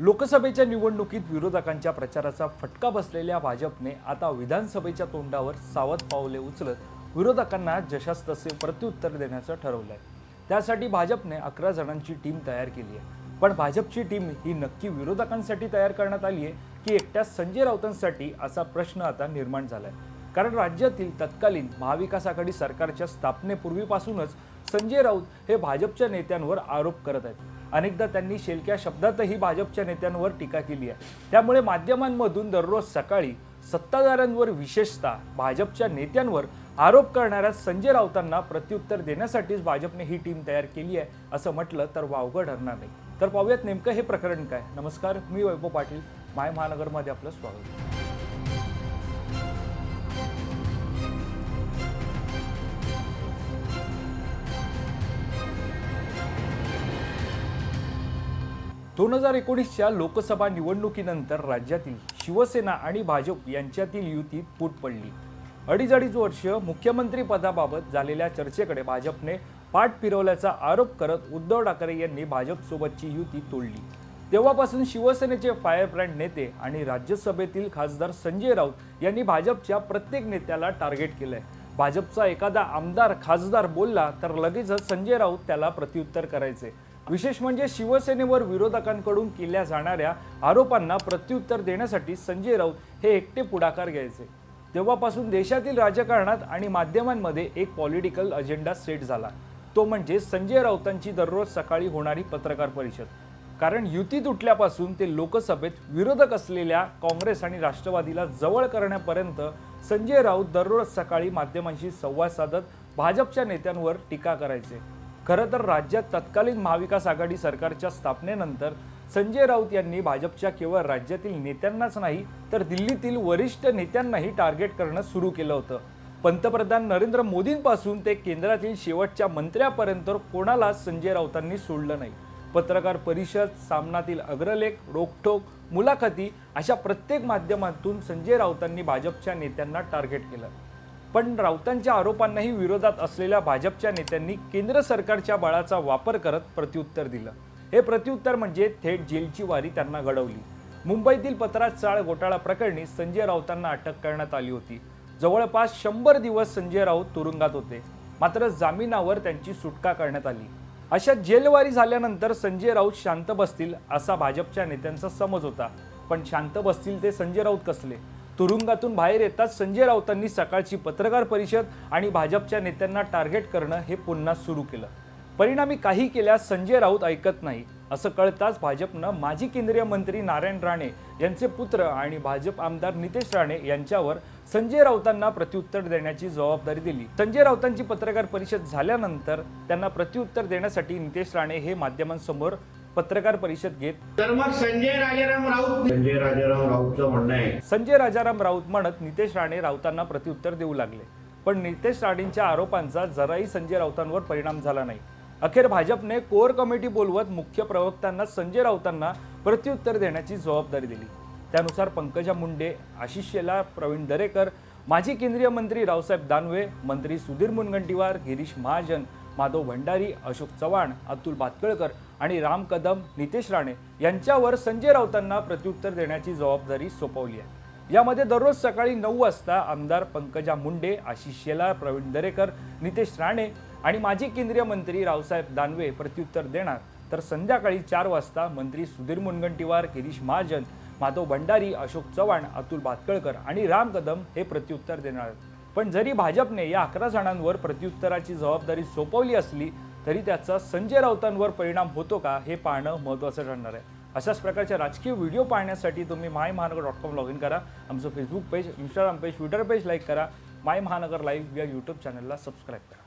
लोकसभेच्या निवडणुकीत विरोधकांच्या प्रचाराचा फटका बसलेल्या भाजपने आता विधानसभेच्या तोंडावर सावध पावले उचलत विरोधकांना जशास तसे प्रत्युत्तर देण्याचं ठरवलंय. त्यासाठी भाजपने अकरा जणांची टीम तयार केली आहे. पण भाजपची टीम ही नक्की विरोधकांसाठी तयार करण्यात आली आहे की एकट्या संजय राऊतांसाठी असा प्रश्न आता निर्माण झालाय. कारण राज्यातील तत्कालीन महाविकास आघाडी सरकारच्या स्थापनेपूर्वीपासूनच संजय राऊत हे भाजपच्या नेत्यांवर आरोप करत आहेत. अनेकदा त्यांनी शेलक्या शब्दातही भाजपच्या नेत्यांवर टीका केली आहे. त्यामुळे माध्यमांमधून दररोज सकाळी सत्ताधाऱ्यांवर विशेषतः भाजपच्या नेत्यांवर आरोप करणाऱ्या संजय राऊतांना प्रत्युत्तर देण्यासाठीच भाजपने ही टीम तयार केली आहे असं म्हटलं तर वावगं ठरणार नाही. तर पाहूयात नेमकं हे प्रकरण काय. नमस्कार मी वैभव पाटील. माय महानगरमध्ये आपलं स्वागत. दोन हजार एकोणीसच्या लोकसभा निवडणुकीनंतर राज्यातील शिवसेना आणि भाजप यांच्यातील युतीत फूट पडली. अडीच अडीच वर्ष मुख्यमंत्री पदाबाबत झालेल्या चर्चेकडे भाजपने पाठ फिरवल्याचा आरोप करत उद्धव ठाकरे यांनी भाजपसोबतची युती तोडली. तेव्हापासून शिवसेनेचे फायरब्रँड नेते आणि राज्यसभेतील खासदार संजय राऊत यांनी भाजपच्या प्रत्येक नेत्याला टार्गेट केलंय. भाजपचा एखादा आमदार खासदार बोलला तर लगेचच संजय राऊत त्याला प्रत्युत्तर करायचे. विशेष म्हणजे शिवसेनेवर विरोधकांकडून केल्या जाणाऱ्या आरोपांना प्रत्युत्तर देण्यासाठी संजय राऊत हे एकटे पुढाकार घ्यायचे. तेव्हापासून देशातील राजकारणात आणि माध्यमांमध्ये एक पॉलिटिकल अजेंडा सेट झाला. तो म्हणजे संजय राऊतांची दररोज सकाळी होणारी पत्रकार परिषद. कारण युती तुटल्यापासून ते लोकसभेत विरोधक असलेल्या काँग्रेस आणि राष्ट्रवादीला जवळ करण्यापर्यंत संजय राऊत दररोज सकाळी माध्यमांशी संवाद साधत भाजपच्या नेत्यांवर टीका करायचे. खरं तर राज्यात तत्कालीन महाविकास आघाडी सरकारच्या स्थापनेनंतर संजय राऊत यांनी भाजपच्या केवळ राज्यातील नेत्यांनाच नाही तर दिल्लीतील वरिष्ठ नेत्यांनाही टार्गेट करणं सुरू केलं होतं. पंतप्रधान नरेंद्र मोदींपासून ते केंद्रातील शेवटच्या मंत्र्यापर्यंत कोणालाच संजय राऊतांनी सोडलं नाही. पत्रकार परिषद सामनातील अग्रलेख रोखोक मुलाखती अशा प्रत्येक माध्यमातून संजय राऊतांनी भाजपच्या नेत्यांना टार्गेट केलं. पण राऊतांच्या आरोपांनाही विरोधात असलेल्या भाजपच्या नेत्यांनी केंद्र सरकारच्या बळाचा वापर करत प्रत्युत्तर दिलं. हे प्रत्युत्तर म्हणजे थेट जेलची वारी त्यांना घडवली. मुंबईतील पत्रात चाळ घोटाळा प्रकरणी संजय राऊतांना अटक करण्यात आली होती. जवळपास शंभर दिवस संजय राऊत तुरुंगात होते. मात्र जामिनावर त्यांची सुटका करण्यात आली. अशा जेलवारी झाल्यानंतर संजय राऊत शांत बसतील असा भाजपच्या नेत्यांचा समज होता. पण शांत बसतील ते संजय राऊत कसले? तुरुंगातून बाहेर येताच संजय राऊतांनी सकाळची पत्रकार परिषद आणि भाजपच्या नेत्यांना टार्गेट करणं हे पुन्हा सुरू केलं. परिणामी काही केल्यास संजय राऊत ऐकत नाही असं कळताच भाजपनं माजी केंद्रीय मंत्री नारायण राणे यांचे पुत्र आणि भाजप आमदार नितेश राणे यांच्यावर संजय राऊतांना प्रत्युत्तर देण्याची जबाबदारी दिली. संजय राऊतांची पत्रकार परिषद झाल्यानंतर त्यांना प्रत्युत्तर देण्यासाठी नितेश राणे हे माध्यमांसमोर पत्रकार परिषद घेत. तर मग संजय राजाराम राऊत संजय राजाराम राऊतचं म्हणणं आहे. संजय राजाराम राऊत म्हणत नितेश राणे राऊतांना प्रत्युत्तर देऊ लागले. पण नितेश राणेंच्या आरोपांचा जराही संजय राऊतांवर परिणाम झाला नाही. अखेर भाजपने कोर कमिटी बोलवत मुख्य प्रवक्त्यांना संजय राऊतांना प्रत्युत्तर देण्याची जबाबदारी दिली. त्यानुसार पंकजा मुंडे आशिष शेलार प्रवीण दरेकर माजी केंद्रीय मंत्री रावसाहेब दानवे मंत्री सुधीर मुनगंटीवार गिरीश महाजन माधव भंडारी अशोक चव्हाण अतुल भातकळकर आणि राम कदम नितेश राणे यांच्यावर संजय राऊतांना प्रत्युत्तर देण्याची जबाबदारी सोपवली आहे यामध्ये दररोज सकाळी नऊ वाजता आमदार पंकजा मुंडे आशिष शेलार प्रवीण दरेकर नितेश राणे आणि माजी केंद्रीय मंत्री रावसाहेब दानवे प्रत्युत्तर देणार तर संध्याकाळी चार वाजता मंत्री सुधीर मुनगंटीवार गिरीश महाजन माधव भंडारी अशोक चव्हाण अतुल भातकळकर आणि राम कदम हे प्रत्युत्तर देणार आहेत. पण जरी भाजपने या अकरा जणांवर प्रत्युत्तराची जबाबदारी सोपवली असली तरी त्याचा संजय राऊतांवर परिणाम होतो का हे पाहणं महत्त्वाचं ठरणार आहे. अशाच प्रकारच्या राजकीय व्हिडिओ पाहण्यासाठी तुम्ही माय महानगर डॉट कॉम लॉग इन करा. आमचं Facebook page Instagram page Twitter page like करा. माय महानगर लाईव्ह या यूट्यूब चॅनलला सबस्क्राईब करा.